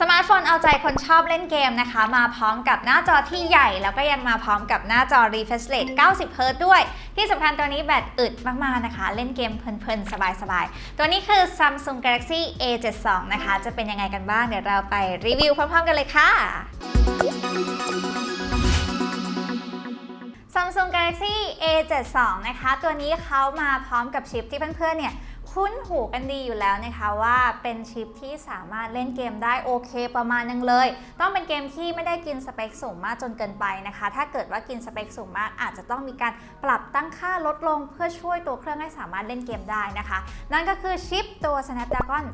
สมาร์ทโฟนเอาใจคนชอบเล่นเกมนะคะ มาพร้อมกับหน้าจอที่ใหญ่ แล้วก็ยังมาพร้อมกับหน้าจอ refresh rate 90 Hz ด้วย ที่สำคัญตัวนี้แบตอึดมาก ๆ นะคะ เล่นเกมเพลิน ๆ สบาย ๆ ตัวนี้คือ Samsung Galaxy A72 นะคะ จะเป็นยังไงกันบ้าง เดี๋ยวเราไปรีวิวพร้อม ๆ กันเลยค่ะ Samsung Galaxy A72 นะคะ ตัวนี้เขามาพร้อมกับชิปที่เพื่อน ๆ เนี่ย คุ้นหูกันดีอยู่แล้วนะคะว่าเป็นชิปที่สามารถเล่นเกมได้โอเคประมาณนึงเลย ต้องเป็นเกมที่ไม่ได้กินสเปคสูงมากจนเกินไปนะคะ ถ้าเกิดว่ากินสเปคสูงมากอาจจะต้องมีการปรับตั้งค่าลดลงเพื่อช่วยตัวเครื่องให้สามารถเล่นเกมได้นะคะ นั่นก็คือชิปตัว Snapdragon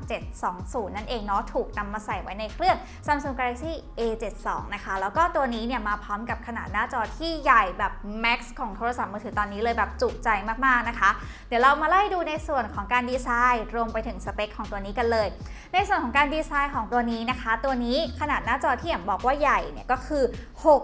720 นั่นเองเนาะถูกนำมาใส่ไว้ในเครื่อง Samsung Galaxy A72 นะคะ แล้วก็ตัวนี้เนี่ยมาพร้อมกับขนาดหน้าจอที่ใหญ่แบบ Max ของโทรศัพท์มือถือตอนนี้เลยแบบจุใจมากๆนะคะ เดี๋ยวเรามาไล่ดูในส่วนของการดีไซน์ รวมไปถึงสเปคของตัวนี้กันเลย ในส่วนของการดีไซน์ของตัวนี้นะคะ ตัวนี้ขนาดหน้าจอที่อย่างบอกว่าใหญ่เนี่ยก็คือ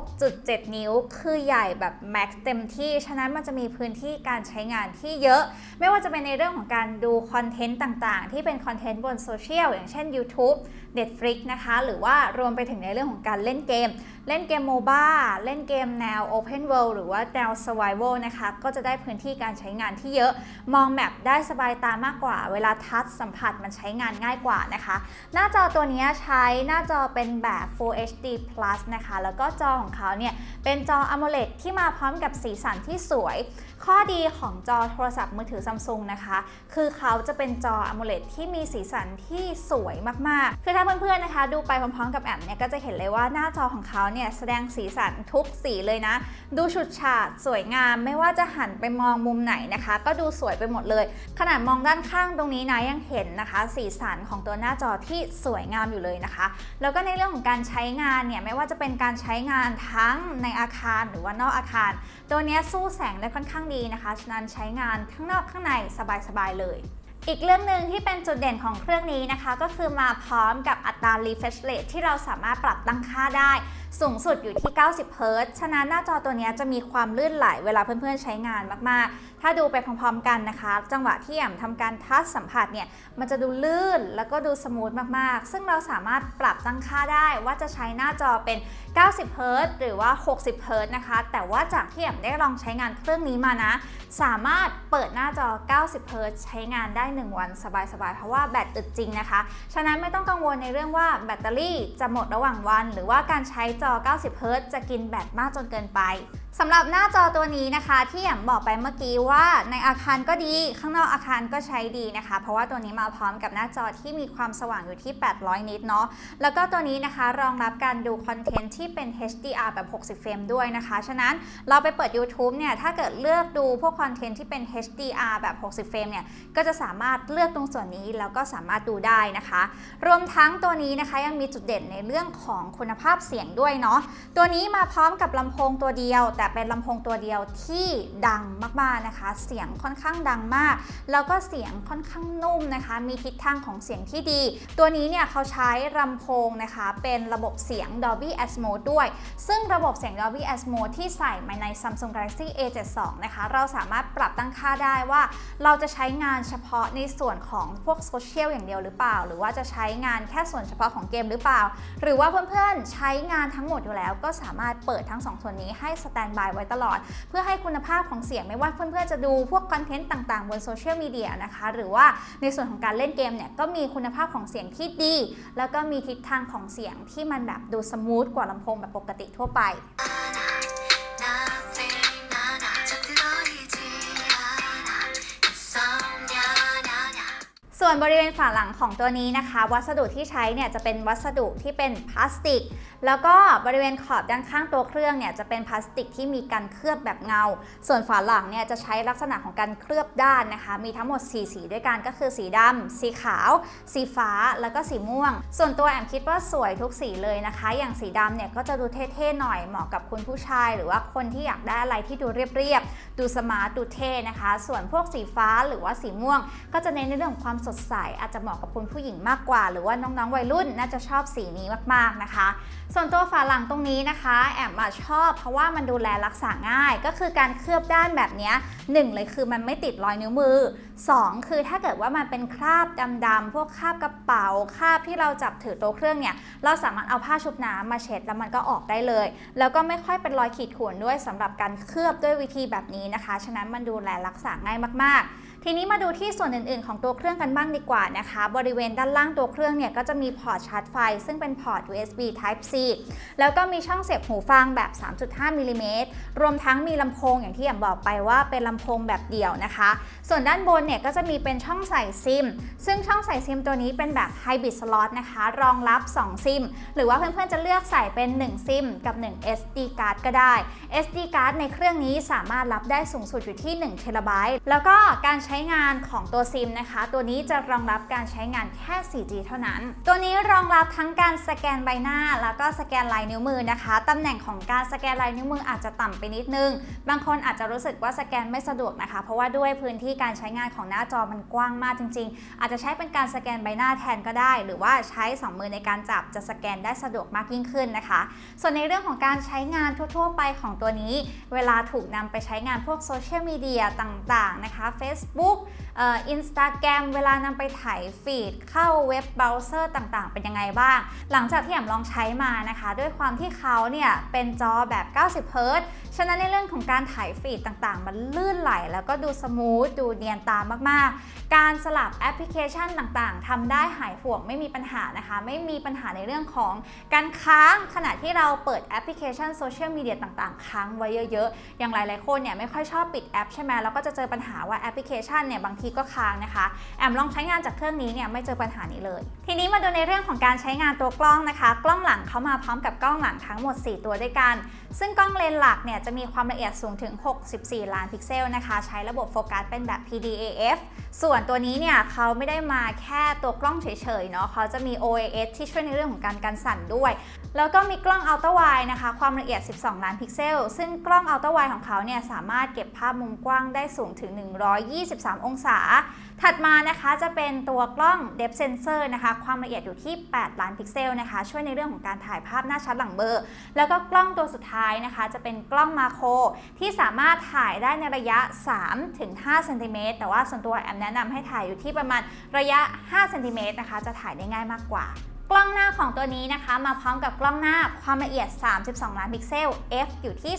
6.7 นิ้ว คือใหญ่แบบแม็กซ์เต็มที่ ฉะนั้นมันจะมีพื้นที่การใช้งานที่เยอะ ไม่ว่าจะเป็นในเรื่องของการดูคอนเทนต์ต่างๆ ที่เป็นคอนเทนต์บนโซเชียลอย่างเช่น YouTube Netflix นะคะ หรือว่ารวมไปถึงในเรื่องของการเล่นเกมเล่นเกมโมบ้าเล่นเกมแนว Open World หรือว่าแนว Survival นะคะ ก็จะได้พื้นที่การใช้งานที่เยอะ มองแมปได้สบายตามากกว่า เวลาทัชสัมผัสมันใช้งานง่ายกว่านะคะ หน้าจอตัวนี้ใช้หน้าจอเป็นแบบ Full HD Plus นะคะ แล้วก็จอของเขาเนี่ยเป็นจอ AMOLED ที่มาพร้อมกับสีสันที่สวย ข้อดีของจอโทรศัพท์มือถือซัมซุงนะคะ คือเขาจะเป็นจอ AMOLED ที่มีสีสันที่สวยมากๆ คือถ้าเพื่อนๆนะคะ ดูไปพร้อมๆกับแอมเนี่ยก็จะเห็นเลยว่าหน้าจอของเขาเนี่ยแสดงสีสันทุกสีเลยนะ ดูฉูดฉาดสวยงาม ไม่ว่าจะหันไปมองมุมไหนนะคะ ก็ดูสวยไปหมดเลย ขนาดมองด้านข้างตรงนี้นะยังเห็นนะคะ สีสันของตัวหน้าจอที่สวยงามอยู่เลยนะคะ แล้วก็ในเรื่องของการใช้งานเนี่ยไม่ว่าจะเป็นการใช้งานทั้งในอาคารหรือว่านอกอาคาร ตัวเนี้ยสู้แสงได้ค่อนข้างดีนะคะ ฉะนั้นใช้งานข้างนอกข้างในสบายๆเลย อีกเรื่องหนึ่งที่เป็นจุดเด่นของเครื่องนี้นะคะ ก็คือมาพร้อมกับอัตรา refresh rate ที่เราสามารถปรับตั้งค่าได้ สูงสุดอยู่ที่ 90 Hz ฉะนั้นหน้าจอตัวนี้จะมีความลื่นไหลเวลาเพื่อนๆใช้งานมากๆ ถ้าดูไปพร้อมๆกันนะคะ จังหวะที่แอมทำการทัชสัมผัสเนี่ย มันจะดูลื่นแล้วก็ดูสมูทมากๆ ซึ่งเราสามารถปรับตั้งค่าได้ว่าจะใช้หน้าจอเป็น 90 Hz หรือว่า 60 Hz นะคะ แต่ว่าจากที่แอมได้ลองใช้งานเครื่องนี้มานะ สามารถเปิดหน้าจอ 90 Hz ใช้งานได้1 วันสบายๆ เพราะว่าแบตอึดจริงนะคะ ฉะนั้นไม่ต้องกังวลในเรื่องว่าแบตเตอรี่จะหมดระหว่างวัน หรือว่าการใช้จอ 90 Hz จะกินแบตมากจนเกินไป สำหรับหน้าจอตัวนี้นะคะ ที่อย่างบอกไปเมื่อกี้ว่าในอาคารก็ดีข้างนอกอาคารก็ใช้ดีนะคะ เพราะว่าตัวนี้มาพร้อมกับหน้าจอที่มีความสว่างอยู่ที่ 800 นิตเนาะแล้วก็ตัวนี้นะคะรองรับการดูคอนเทนต์ที่เป็น HDR แบบ 60 เฟรมด้วยนะคะ ฉะนั้นเราไปเปิด YouTube เนี่ยถ้าเกิดเลือกดูพวกคอนเทนต์ที่เป็น HDR แบบ 60 เฟรมเนี่ยก็จะสามารถเลือกตรงส่วนนี้แล้วก็สามารถดูได้นะคะ รวมทั้งตัวนี้นะคะยังมีจุดเด่นในเรื่องของคุณภาพเสียงด้วยเนาะตัวนี้มาพร้อมกับลำโพงตัวเดียวแต่เป็นลำโพงตัวเดียวที่ดังมากๆนะคะ เสียงค่อนข้างดังมาก แล้วก็เสียงค่อนข้างนุ่มนะคะ มีทิศทางของเสียงที่ดี ตัวนี้เนี่ยเขาใช้ลำโพงนะคะ เป็นระบบเสียง Dolby Atmos ด้วย ซึ่งระบบเสียง Dolby Atmos ที่ใส่มาใน Samsung Galaxy A72 นะคะ เราสามารถปรับตั้งค่าได้ว่าเราจะใช้งานเฉพาะในส่วนของพวกโซเชียลอย่างเดียวหรือเปล่า หรือว่าจะใช้งานแค่ส่วนเฉพาะของเกมหรือเปล่า หรือว่าเพื่อนๆใช้งานทั้งหมดอยู่แล้ว ก็สามารถเปิดทั้งสองส่วนนี้ให้สแตนบายไว้ตลอด เพื่อให้คุณภาพของเสียงไม่ว่าเพื่อนๆจะดูพวกคอนเทนต์ต่างๆ บนโซเชียลมีเดียนะคะหรือว่าในส่วนของการเล่นเกมเนี่ยก็มีคุณภาพของเสียงที่ดี แล้วก็มีทิศทางของเสียงที่มันแบบดูสมูทกว่าลำโพงแบบปกติทั่วไปส่วนบริเวณฝาหลังของตัวนี้นะคะ วัสดุที่ใช้เนี่ยจะเป็นวัสดุที่เป็นพลาสติก แล้วก็บริเวณขอบด้านข้างตัวเครื่องเนี่ยจะเป็นพลาสติกที่มีการเคลือบแบบเงา ส่วนฝาหลังเนี่ยจะใช้ลักษณะของการเคลือบด้านนะคะ มีทั้งหมด 4 สีด้วยกันก็คือสีดำสีขาว สีฟ้าแล้วก็สีม่วง ส่วนตัวแอมคิดว่าสวยทุกสีเลยนะคะ อย่างสีดำเนี่ยก็จะดูเท่ๆหน่อยเหมาะกับคุณผู้ชาย หรือว่าคนที่อยากได้อะไรที่ดูเรียบๆดูสมาร์ทดูเท่นะคะ ส่วนพวกสีฟ้าหรือว่าสีม่วง ก็จะเน้นในเรื่องของความสดใสอาจจะเหมาะกับคุณผู้หญิงมากกว่า หรือว่าน้องๆวัยรุ่นน่าจะชอบสีนี้มากๆนะคะส่วนตัวฝาหลังตรงนี้นะคะ แอบมอะชอบ เพราะว่ามันดูแลรักษาง่าย ก็คือการเคลือบด้านแบบนี้หนึ่งเลยคือมันไม่ติดรอยนิ้วมือ 2 คือถ้าเกิดว่ามันเป็นคราบดำๆพวกคราบกระเป๋าคราบที่เราจับถือตัวเครื่องเนี่ยเราสามารถเอาผ้าชุบน้ำมาเช็ดแล้วมันก็ออกได้เลย แล้วก็ไม่ค่อยเป็นรอยขีดข่วนด้วยสำหรับการเคลือบด้วยวิธีแบบนี้นะคะ ฉะนั้นมันดูแลรักษาง่ายมากๆ ทีนี้มาดูที่ส่วนอื่น ๆ ของตัวเครื่องกันบ้างดีกว่านะคะ บริเวณด้านล่างตัวเครื่องเนี่ยก็จะมีพอร์ตชาร์จไฟ ซึ่งเป็นพอร์ต USB Type C แล้วก็มีช่องเสียบหูฟังแบบ 3.5มิลลิเมตรรวมทั้งมีลำโพงอย่างที่อย่างบอกไปว่าเป็นลำโพงแบบเดี่ยวนะคะ ส่วนด้านบนเนี่ยก็จะมีเป็นช่องใส่ซิม ซึ่งช่องใส่ซิมตัวนี้เป็นแบบ Hybrid Slot นะคะ รองรับ 2 ซิม หรือว่าเพื่อน ๆ จะเลือกใส่เป็น 1 ซิม กับ 1 SD card ก็ได้ SD card ในเครื่องนี้สามารถรับได้สูงสุดอยู่ที่1เทราไบต์แล้วก็การใช้ช้งานของตัวซิมนะคะ ตัวนี้จะรองรับการใช้งานแค่ 4G เท่านั้น ตัวนี้รองรับทั้งการสแกนใบหน้า แล้วก็สแกนลายนิ้วมือนะคะตำแหน่งของการสแกนลายนิ้วมืออาจจะต่ำไปนิดนึง บางคนอาจจะรู้สึกว่าสแกนไม่สะดวกนะคะ เพราะว่าด้วยพื้นที่การใช้งานของหน้าจอมันกว้างมากจริง ๆ อาจจะใช้เป็นการสแกนใบหน้าแทนก็ได้ หรือว่าใช้ 2 มือในการจับจะสแกนได้สะดวกมากยิ่งขึ้นนะคะ ส่วนในเรื่องของการใช้งานทั่ว ๆ ไปของตัวนี้ เวลาถูกนำไปใช้งานพวกโซเชียลมีเดียต่างๆนะคะ Facebook เอินสตาแกรมเวลานำไปถ่ายฟีดเข้าเว็บเบราว์เซอร์ต่างๆ เป็นยังไงบ้าง หลังจากที่แอมลองใช้มานะคะ ด้วยความที่เขาเนี่ยเป็นจอแบบ 90 เฮิรตฉะนั้นในเรื่องของการถ่ายฟีดต่างๆ มันลื่นไหล แล้วก็ดูสมูท ดูเนียนตามากๆ การสลับแอปพลิเคชันต่างๆทำได้หายห่วงไม่มีปัญหานะคะ ไม่มีปัญหาในเรื่องของการค้างขณะที่เราเปิดแอปพลิเคชันโซเชียลมีเดียต่างๆ ค้างไว้เยอะๆ อย่างหลายๆคนเนี่ยไม่ค่อยชอบปิดแอปใช่ไหมแล้วก็จะเจอปัญหาว่าแอปพลิเคชันเนี่ยบางทีก็ค้างนะคะ แอมลองใช้งานจากเครื่องนี้เนี่ยไม่เจอปัญหานี้เลย ทีนี้มาดูในเรื่องของการใช้งานตัวกล้องนะคะ กล้องหลังเขามาพร้อมกับกล้องหลังทั้งหมด 4 ตัวด้วยกัน ซึ่งกล้องเลนส์หลักเนี่ยจะมีความละเอียดสูงถึง 64 ล้านพิกเซลนะคะ ใช้ระบบโฟกัสเป็นแบบ PDAF ส่วนตัวนี้เนี่ยเขาไม่ได้มาแค่ตัวกล้องเฉยๆเนาะเขาจะมี OIS ที่ช่วยในเรื่องของการกันสั่นด้วย แล้วก็มีกล้องอัลตร้าไวนะคะ ความละเอียด 12 ล้านพิกเซล ซึ่งกล้องอัลตร้าไวของเขาเนี่ยสามารถเก็บภาพมุมกว้างได้สูงถึง 123 องศา ถัดมานะคะจะเป็นตัวกล้อง Depth Sensor นะคะ ความละเอียดอยู่ที่ 8 ล้านพิกเซลนะคะ ช่วยในเรื่องของการถ่ายภาพหน้าชัดหลังเบลอร์ แล้วก็กล้องตัวสุดท้ายนะคะ จะเป็นกล้องมาโครที่สามารถถ่ายได้ในระยะ 3-5เซนติเมตรแต่ว่าส่วนตัวแอมแนะนำให้ถ่ายอยู่ที่ประมาณระยะ 5 เซนติเมตรนะคะ จะถ่ายได้ง่ายมากกว่า กล้องหน้าของตัวนี้นะคะ มาพร้อมกับกล้องหน้าความละเอียด 32 ล้านพิกเซล f อยู่ที่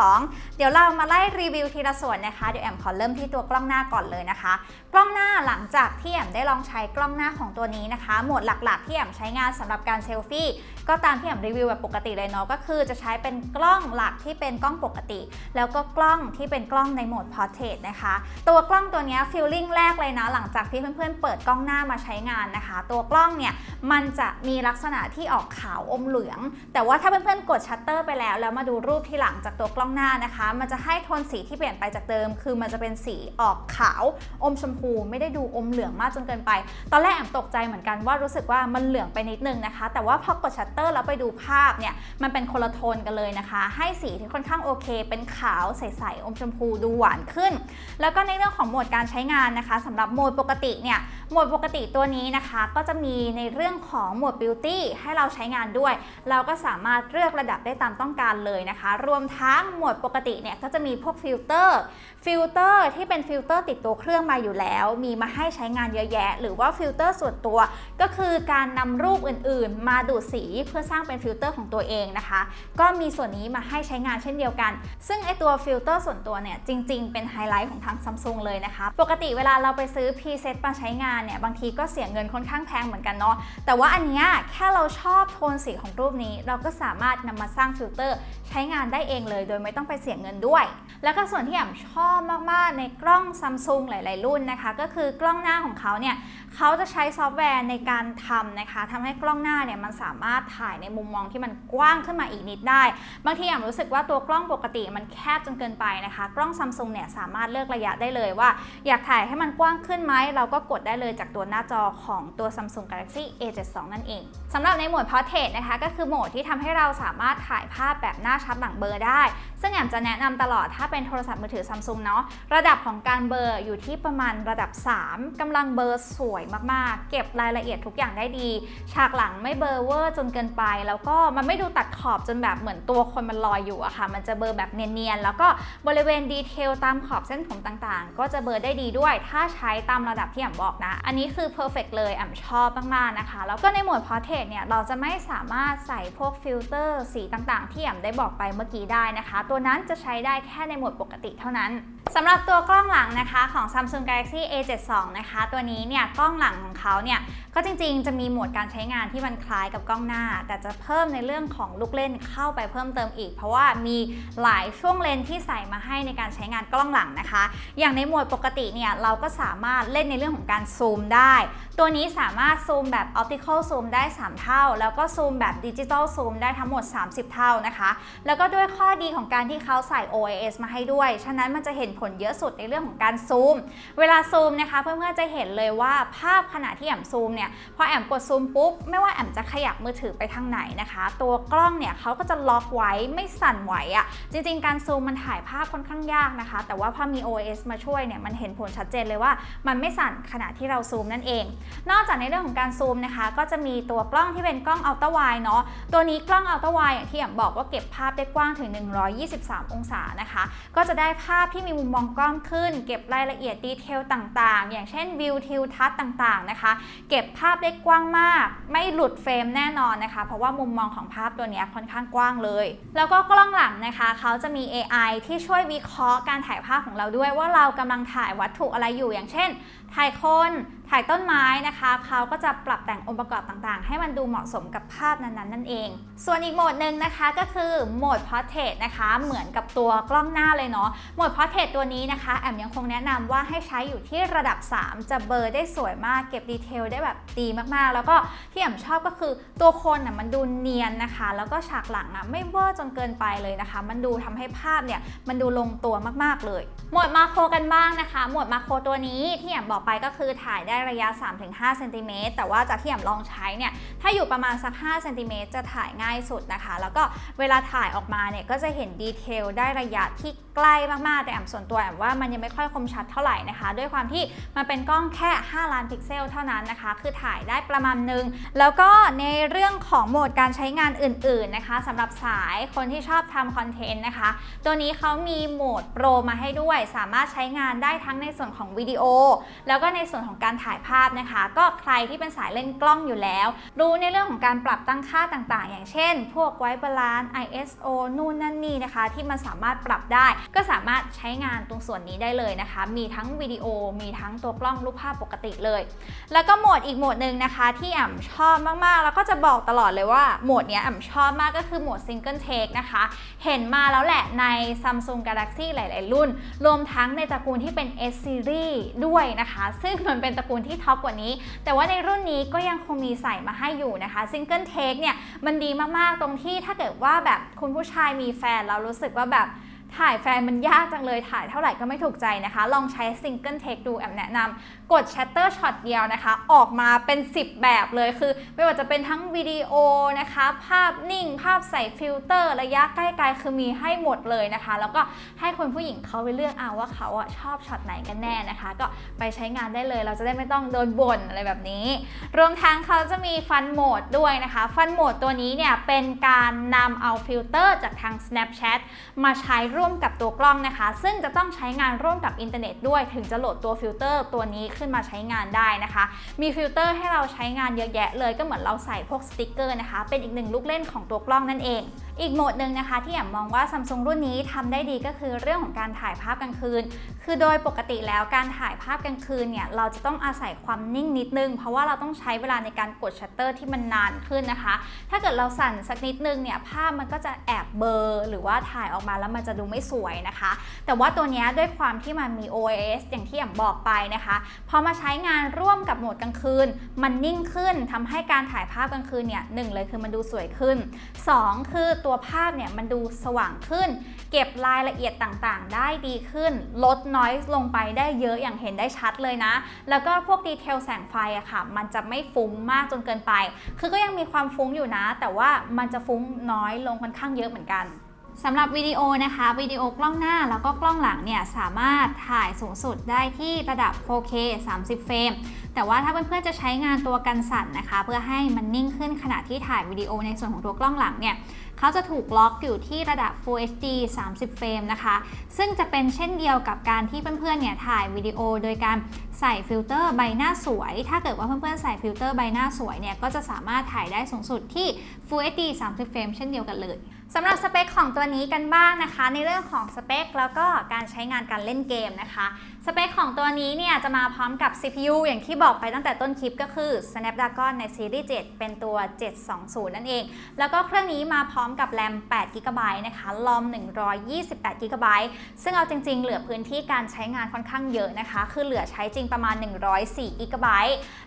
2.2 เดี๋ยวเรามาไล่รีวิวทีละส่วนนะคะ เดี๋ยวแอมขอเริ่มที่ตัวกล้องหน้าก่อนเลยนะคะ กล้องหน้าหลังจากที่แอมได้ลองใช้กล้องหน้าของตัวนี้นะคะ โหมดหลักๆ ที่แอมใช้งานสำหรับการเซลฟี่ก็ตามที่แอมรีวิวแบบปกติเลยเนาะก็คือจะใช้เป็นกล้องหลักที่เป็นกล้องปกติ แล้วก็กล้องที่เป็นกล้องในโหมด Portrait นะคะ ตัวกล้องตัวนี้ฟีลลิ่งแรกเลยนะหลังจากที่เพื่อนๆเปิดกล้องหน้ามาใช้งานนะคะ ตัวกล้องเนี่ยมันจะมีลักษณะที่ออกขาวอมเหลือง แต่ว่าถ้าเพื่อนๆกดชัตเตอร์ไปแล้ว แล้วมาดูรูปที่หลังจากตัวกล้องหน้านะคะ มันจะให้โทนสีที่เปลี่ยนไปจากเดิม คือมันจะเป็นสีออกขาวอมชมพู ไม่ได้ดูอมเหลืองมากจนเกินไป ตอนแรกแอมตกใจเหมือนกันว่ารู้สึกว่ามันเหลืองไปนิดนึงนะคะ แต่ว่าพอกดชัตเตอร์แล้วไปดูภาพเนี่ยมันเป็นคนละโทนกันเลยนะคะ ให้สีที่ค่อนข้างโอเค เป็นขาวใสๆอมชมพูดูหวานขึ้น แล้วก็ในเรื่องของโหมดการใช้งานนะคะสำหรับโหมดปกติเนี่ยโหมดปกติตัวนี้นะคะ ก็จะมีในเรื่องของหมวด Beauty ให้เราใช้งานด้วย เราก็สามารถเลือกระดับได้ตามต้องการเลยนะคะ รวมทั้งหมวดปกติเนี่ยก็จะมีพวกฟิลเตอร์ ฟิลเตอร์ที่เป็นฟิลเตอร์ติดตัวเครื่องมาอยู่แล้ว มีมาให้ใช้งานเยอะแยะ หรือว่าฟิลเตอร์ส่วนตัว ก็คือการนำรูปอื่นๆ มาดูดสีเพื่อสร้างเป็นฟิลเตอร์ของตัวเองนะคะ ก็มีส่วนนี้มาให้ใช้งานเช่นเดียวกัน ซึ่งไอตัวฟิลเตอร์ส่วนตัวเนี่ยจริง ๆ เป็นไฮไลท์ของทางซัมซุงเลยนะคะ ปกติเวลาเราไปซื้อพรีเซตมาใช้งานเนี่ยบางทีก็เสียเงินค่อนข้างแพงเหมือนกันเนาะ แต่ว่าอันเนี้แค่เราชอบโทนสีของรูปนี้ เราก็สามารถนำมาสร้างฟิลเตอร์ใช้งานได้เองเลย โดยไม่ต้องไปเสียเงินด้วย แล้วก็ส่วนที่แอมชอบมากๆ ในกล้องซัมซุงหลาย ๆ รุ่นนะคะ ก็คือกล้องหน้าของเขาเนี่ยเขาจะใช้ซอฟต์แวร์ในการทำนะคะทำให้กล้องหน้าเนี่ยมันสามารถถ่ายในมุมมองที่มันกว้างขึ้นมาอีกนิดได้ บางทีแอมรู้สึกว่าตัวกล้องปกติมันแคบจนเกินไปนะคะ กล้องซัมซุงเนี่ยสามารถเลือกระยะได้เลยว่า อยากถ่ายให้มันกว้างขึ้นไหมเราก็กดได้เลยจากตัวหน้าจอของตัว Samsung Galaxy A72 นั่นเองสำหรับในโหมด Portrait นะคะก็คือโหมดที่ทำให้เราสามารถถ่ายภาพแบบหน้าชัดหลังเบลอได้ ซึ่งแอมจะแนะนำตลอดถ้าเป็นโทรศัพท์มือถือซัมซุงเนาะระดับของการเบลออยู่ที่ประมาณระดับ 3กำลังเบลอสวยมากๆ เก็บรายละเอียดทุกอย่างได้ดี ฉากหลังไม่เบลอเวอร์จนเกินไป แล้วก็มันไม่ดูตัดขอบจนแบบเหมือนตัวคนมันลอยอยู่อะค่ะ มันจะเบลอแบบเนียนๆ แล้วก็บริเวณดีเทลตามขอบเส้นผมต่างๆ ก็จะเบลอได้ดีด้วย ถ้าใช้ตามระดับที่แอมบอกนะ อันนี้คือ perfect เลยแอมชอบมากๆนะคะ แล้วก็ในหมด portrait เนี่ยเราจะไม่สามารถใส่พวกฟิลเตอร์สีต่างๆ ที่แอมได้บอกไปเมื่อกี้ได้นะคะ ตัวนั้นจะใช้ได้แค่ในโหมดปกติเท่านั้นสำหรับตัวกล้องหลังนะคะของ Samsung Galaxy A72 นะคะ ตัวนี้เนี่ยกล้องหลังของเขาเนี่ยก็จริงๆ จะมีโหมดการใช้งานที่มันคล้ายกับกล้องหน้า แต่จะเพิ่มในเรื่องของลูกเล่นเข้าไปเพิ่มเติมอีก เพราะว่ามีหลายช่วงเลนที่ใส่มาให้ในการใช้งานกล้องหลังนะคะ อย่างในโหมดปกติเนี่ยเราก็สามารถเล่นในเรื่องของการซูมได้ ตัวนี้สามารถซูมแบบ optical zoom ได้ 3 เท่า แล้วก็ซูมแบบ digital zoom ได้ทั้งหมด 30 เท่านะคะ แล้วก็ด้วยข้อดีของการที่เขาใส่ OIS มาให้ด้วย ฉะนั้นมันจะเห็นผลเยอะสุดในเรื่องของการซูม เวลาซูมนะคะเพื่อนๆจะเห็นเลยว่าภาพขณะที่แอมซูมเนี่ยพอแอมกดซูมปุ๊บไม่ว่าแอมจะขยับมือถือไปทางไหนนะคะ ตัวกล้องเนี่ยเขาก็จะล็อกไว้ไม่สั่นไหวอะ่ะจริงๆ การซูมมันถ่ายภาพค่อนข้างยากนะคะ แต่ว่าพอมี OS มาช่วยเนี่ยมันเห็นผลชัดเจนเลยว่า มันไม่สั่นขณะที่เราซูมนั่นเอง นอกจากในเรื่องของการซูมนะคะ ก็จะมีตัวกล้องที่เป็นกล้องอัลตร้าไวเนาะตัวนี้กล้องอัลตร้าไวอย่างที่แอมบอกว่าเก็บภาพได้กว้างถึง 123 องศานะคะ ก็จะได้ภาพที่มีมุมมองกล้องขึ้น เก็บรายละเอียดดีเทลต่างๆ อย่างเช่นวิวทิวทัศน์ต่างๆนะคะ เก็บภาพได้กว้างมาก ไม่หลุดเฟรมแน่นอนนะคะ เพราะว่ามุมมองของภาพตัวนี้ค่อนข้างกว้างเลย แล้วก็กล้องหลังนะคะ เขาจะมี AI ที่ช่วยวิเคราะห์การถ่ายภาพของเราด้วยว่าเรากำลังถ่ายวัตถุอะไรอยู่อย่างเช่น ถ่ายคน ถ่ายต้นไม้นะคะเขาก็จะปรับแต่งองค์ประกอบต่างๆ ให้มันดูเหมาะสมกับภาพนั้นๆนั่นเอง ส่วนอีกโหมดหนึ่งนะคะก็คือโหมด Portrait นะคะเหมือนกับตัวกล้องหน้าเลยเนาะโหมด Portrait ตัวนี้นะคะแอมยังคงแนะนำว่าให้ใช้อยู่ที่ระดับ 3 จะเบอร์ได้สวยมากเก็บดีเทลได้แบบดีมากๆ แล้วก็ที่แอมชอบก็คือตัวคนอะมันดูเนียนนะคะ แล้วก็ฉากหลังอะไม่เวอร์จนเกินไปเลยนะคะ มันดูทำให้ภาพเนี่ยมันดูลงตัวมากๆเลย โหมดมาโครกันบ้างนะคะ โหมดมาโครตัวนี้ที่แอมบอกไปก็คือถ่ายได้ระยะ 3-5เซนติเมตรแต่ว่าจากที่แอมลองใช้เนี่ยถ้าอยู่ประมาณสัก5เซนติเมตรจะถ่ายง่ายสุดนะคะ แล้วก็เวลาถ่ายออกมาเนี่ยก็จะเห็นดีเทลได้ระยะที่ใกล้มากๆ แต่แอมส่วนตัวแอมว่ามันยังไม่ค่อยคมชัดเท่าไหร่นะคะ ด้วยความที่มันเป็นกล้องแค่ 5 ล้านพิกเซลเท่านั้นนะคะ คือถ่ายได้ประมาณนึง แล้วก็ในเรื่องของโหมดการใช้งานอื่น ๆนะคะสำหรับสายคนที่ชอบทำคอนเทนต์นะคะ ตัวนี้เขามีโหมดโปรมาให้ด้วย สามารถใช้งานได้ทั้งในส่วนของวิดีโอ แล้วก็ในส่วนของการถ่ายภาพนะคะ ก็ใครที่เป็นสายเล่นกล้องอยู่แล้ว รู้ในเรื่องของการปรับตั้งค่าต่างๆ อย่างเช่น พวกไวบาลานซ์ ISO นู่นนั่นนี่นะคะ ที่มันสามารถปรับได้ก็สามารถใช้งานตรงส่วนนี้ได้เลยนะคะ มีทั้งวิดีโอ มีทั้งตัวกล้องรูปภาพปกติเลย แล้วก็โหมดอีกโหมดหนึ่งนะคะ ที่แอมชอบมากๆ แล้วก็จะบอกตลอดเลยว่าโหมดนี้ยแอมชอบมากก็คือโหมด Single Take นะคะ เห็นมาแล้วแหละใน Samsung Galaxy หลาย ๆ รุ่น รวมทั้งในตระกูลที่เป็น S Series ด้วยนะคะ ซึ่งมันเป็นตระกูลที่ท็อปกว่านี้ แต่ว่าในรุ่นนี้ก็ยังคงมีใส่มาให้อยู่นะคะ Single Take เนี่ยมันดีมากๆตรงที่ถ้าเกิดว่าแบบคุณผู้ชายมีแฟนแล้วรู้สึกว่าแบบ ถ่ายแฟนมันยากจังเลยถ่ายเท่าไหร่ก็ไม่ถูกใจนะคะ ลองใช้ Single Take ดูแอมแนะนำกด Shutter Shot เดียวนะคะ ออกมาเป็น 10 แบบเลยคือ ไม่ว่าจะเป็นทั้งวิดีโอนะคะ ภาพนิ่ง ภาพใส่ฟิลเตอร์ระยะใกล้ๆคือมีให้หมดเลยนะคะ แล้วก็ให้คนผู้หญิงเขาไปเลือกเอาว่าเขาอะชอบช็อตไหนกันแน่นะคะ ก็ไปใช้งานได้เลย เราจะได้ไม่ต้องโดนบ่นอะไรแบบนี้ รวมทั้งเขาจะมีฟันโหมดด้วยนะคะ ฟันโหมดตัวนี้เนี่ยเป็นการนำเอาฟิลเตอร์จากทาง Snapchat มาใช้ร่ว่วมกับตัวกล้องนะคะ ซึ่งจะต้องใช้งานร่วมกับอินเทอร์เน็ตด้วย ถึงจะโหลดตัวฟิลเตอร์ตัวนี้ขึ้นมาใช้งานได้นะคะ มีฟิลเตอร์ให้เราใช้งานเยอะแยะเลยก็เหมือนเราใส่พวกสติกเกอร์นะคะ เป็นอีกหนึ่งลูกเล่นของตัวกล้องนั่นเองอีกโหมดหนึ่งนะคะที่แอมมองว่า Samsung รุ่นนี้ทำได้ดีก็คือเรื่องของการถ่ายภาพกลางคืน คือโดยปกติแล้วการถ่ายภาพกลางคืนเนี่ยเราจะต้องอาศัยความนิ่งนิดนึง เพราะว่าเราต้องใช้เวลาในการกดชัตเตอร์ที่มันนานขึ้นนะคะ ถ้าเกิดเราสั่นสักนิดนึงเนี่ยภาพมันก็จะแอบเบลอหรือว่าถ่ายออกมาแล้วมันจะดูไม่สวยนะคะ แต่ว่าตัวนี้ด้วยความที่มันมี OIS อย่างที่แอมบอกไปนะคะพอมาใช้งานร่วมกับโหมดกลางคืน มันนิ่งขึ้นทำให้การถ่ายภาพกลางคืนเนี่ยหนึ่งเลยคือมันดูสวยขึ้น 2 คือตัวภาพเนี่ยมันดูสว่างขึ้น เก็บรายละเอียดต่างๆ ได้ดีขึ้น ลด noise ลงไปได้เยอะอย่างเห็นได้ชัดเลยนะ แล้วก็พวกดีเทลแสงไฟอะค่ะ มันจะไม่ฟุ้งมากจนเกินไป คือก็ยังมีความฟุ้งอยู่นะ แต่ว่ามันจะฟุ้งน้อยลงค่อนข้างเยอะเหมือนกัน สำหรับวิดีโอนะคะวิดีโอกล้องหน้าแล้วก็กล้องหลังเนี่ยสามารถถ่ายสูงสุดได้ที่ระดับ 4K 30 เฟรม แต่ว่าถ้าเพื่อนๆจะใช้งานตัวกันสั่นนะคะ เพื่อให้มันนิ่งขึ้นขณะที่ถ่ายวิดีโอในส่วนของตัวกล้องหลังเนี่ยเขาจะถูกล็อกอยู่ที่ระดับ Full HD 30 เฟรมนะคะ ซึ่งจะเป็นเช่นเดียวกับการที่เพื่อนๆเนี่ยถ่ายวิดีโอโดยการใส่ฟิลเตอร์ใบหน้าสวย ถ้าเกิดว่าเพื่อนๆใส่ฟิลเตอร์ใบหน้าสวยเนี่ยก็จะสามารถถ่ายได้สูงสุดที่ Full HD 30 เฟรมเช่นเดียวกันเลย สำหรับสเปคของตัวนี้กันบ้างนะคะ ในเรื่องของสเปคแล้วก็การใช้งานการเล่นเกมนะคะสเปคของตัวนี้เนี่ยจะมาพร้อมกับ CPU อย่างที่บอกไปตั้งแต่ต้นคลิปก็คือ Snapdragon ในซีรีส์ 7 เป็นตัว 720 นั่นเอง แล้วก็เครื่องนี้มาพร้อมกับแรม8 g b นะคะลอม 128 g b ซึ่งเอาจริง ๆ เหลือพื้นที่การใช้งานค่อนข้างเยอะนะคะ คือเหลือใช้จริงประมาณ 104 g b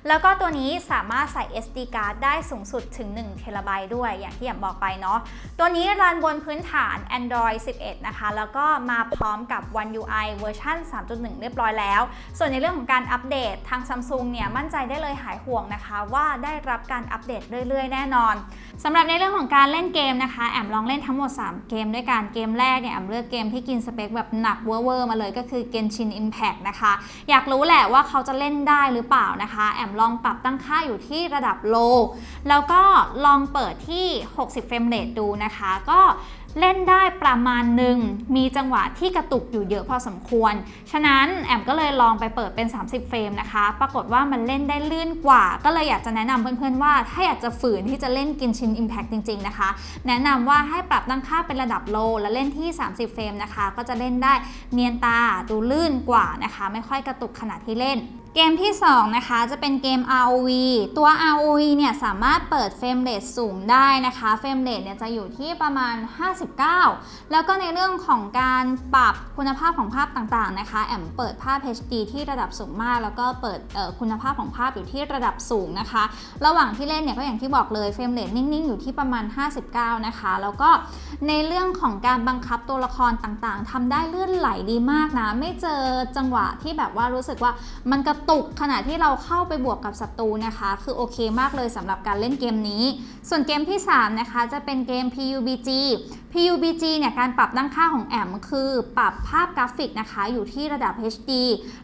แล้วก็ตัวนี้สามารถใส่ SD card ได้สูงสุดถึง1 t b ด้วยอย่างที่อยากบอกไปเนาะตัวนี้รันบนพื้นฐาน Android 11 นะคะ แล้วก็มาพร้อมกับ One UI เวอร์ชัน3.1 เรียบร้อยแล้ว ส่วนในเรื่องของการอัปเดตทาง Samsung เนี่ย มั่นใจได้เลยหายห่วงนะคะ ว่าได้รับการอัปเดตเรื่อย ๆ แน่นอนสำหรับในเรื่องของการเล่นเกมนะคะ แอมลองเล่นทั้งหมด 3 เกมด้วยกันเกมแรกเนี่ย แอมเลือกเกมที่กินสเปคแบบหนักเวอร์มาเลยก็คือ Genshin Impact นะคะ อยากรู้แหละว่าเขาจะเล่นได้หรือเปล่านะคะ แอมลองปรับตั้งค่าอยู่ที่ระดับโลแล้วก็ลองเปิดที่ 60 เฟรมเรทดูนะคะก็เล่นได้ประมาณหนึ่ง มีจังหวะที่กระตุกอยู่เยอะพอสมควร ฉะนั้นแอมก็เลยลองไปเปิดเป็น 30 เฟรมนะคะ ปรากฏว่ามันเล่นได้ลื่นกว่า ก็เลยอยากจะแนะนำเพื่อนๆว่า ถ้าอยากจะฝืนที่จะเล่นกินชิน Impact จริง ๆ นะคะ แนะนำว่าให้ปรับตั้งค่าเป็นระดับโลและเล่นที่ 30 เฟรมนะคะ ก็จะเล่นได้เนียนตา ดูลื่นกว่านะคะ ไม่ค่อยกระตุกขณะที่เล่น เกมที่ 2 นะคะ จะเป็นเกม ROV ตัว ROV เนี่ย สามารถเปิดเฟรมเรทสูงได้นะคะ เฟรมเรทเนี่ยจะอยู่ที่ประมาณ 59 แล้วก็ในเรื่องของการปรับคุณภาพของภาพต่างๆนะคะ แอมเปิดภาพ HD ที่ระดับสูงมาก แล้วก็เปิดคุณภาพของภาพอยู่ที่ระดับสูงนะคะ ระหว่างที่เล่นเนี่ยก็อย่างที่บอกเลยเฟรมเรทนิ่งๆ อยู่ที่ประมาณ 59 นะคะ แล้วก็ในเรื่องของการบังคับตัวละครต่างๆทำได้ลื่นไหลดีมากนะ ไม่เจอจังหวะที่แบบว่ารู้สึกว่ามันกระตุกขณะที่เราเข้าไปบวกกับศัตรูนะคะ คือโอเคมากเลยสำหรับการเล่นเกมนี้ ส่วนเกมที่ 3 นะคะ จะเป็นเกม PUBG PUBG เนี่ยการปรับตั้งค่าของแอมคือปรับภาพกราฟิกนะคะ อยู่ที่ระดับ HD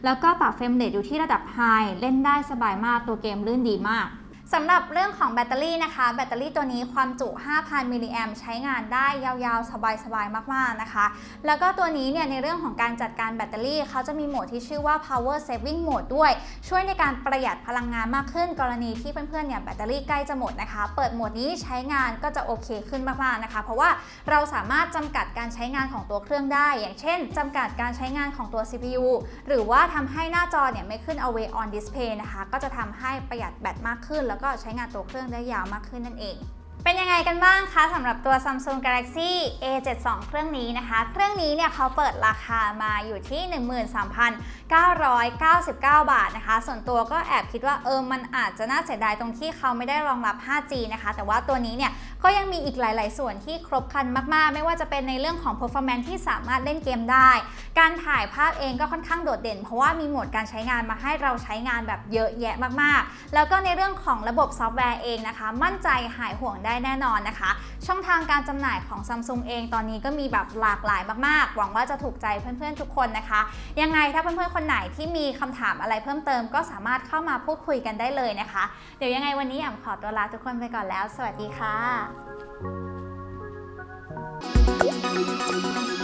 แล้วก็ปรับเฟรมเรทอยู่ที่ระดับ High เล่นได้สบายมากตัวเกมลื่นดีมาก สำหรับเรื่องของแบตเตอรี่นะคะ แบตเตอรี่ตัวนี้ความจุ 5,000 มิลลิแอมใช้งานได้ยาวๆ สบายๆ มากๆ นะคะ แล้วก็ตัวนี้เนี่ยในเรื่องของการจัดการแบตเตอรี่เขาจะมีโหมดที่ชื่อว่า power saving mode ด้วย ช่วยในการประหยัดพลังงานมากขึ้น กรณีที่เพื่อนๆ เนี่ยแบตเตอรี่ใกล้จะหมดนะคะ เปิดโหมดนี้ใช้งานก็จะโอเคขึ้นมากๆ นะคะ เพราะว่าเราสามารถจำกัดการใช้งานของตัวเครื่องได้ อย่างเช่นจำกัดการใช้งานของตัว CPU หรือว่าทำให้หน้าจอเนี่ยไม่ขึ้น away on display นะคะ ก็จะทำให้ประหยัดแบตมากขึ้นแล้วก็ใช้งานตัวเครื่องได้ยาวมากขึ้นนั่นเอง เป็นยังไงกันบ้างคะสำหรับตัว Samsung Galaxy A72 เครื่องนี้นะคะ เครื่องนี้เนี่ยเขาเปิดราคามาอยู่ที่ 13,999 บาทนะคะ ส่วนตัวก็แอบคิดว่าเออมันอาจจะน่าเสียดายตรงที่เขาไม่ได้รองรับ 5G นะคะ แต่ว่าตัวนี้เนี่ย ก็ยังมีอีกหลาย ๆ ส่วนที่ครบครันมาก ๆ ไม่ว่าจะเป็นในเรื่องของ performance ที่สามารถเล่นเกมได้ การถ่ายภาพเองก็ค่อนข้างโดดเด่น เพราะว่ามีโหมดการใช้งานมาให้เราใช้งานแบบเยอะแยะมาก ๆ แล้วก็ในเรื่องของระบบซอฟต์แวร์เองนะคะ มั่นใจหายห่วงได้แน่นอนนะคะ ช่องทางการจำหน่ายของ Samsung เองตอนนี้ก็มีแบบหลากหลายมาก ๆ หวังว่าจะถูกใจเพื่อน ๆ ทุกคนนะคะ ยังไงถ้าเพื่อน ๆ คนไหนที่มีคำถามอะไรเพิ่มเติม ก็สามารถเข้ามาพูดคุยกันได้เลยนะคะ เดี๋ยวยังไงวันนี้แอมขอตัวลาทุกคนไปก่อนแล้ว สวัสดีค่ะした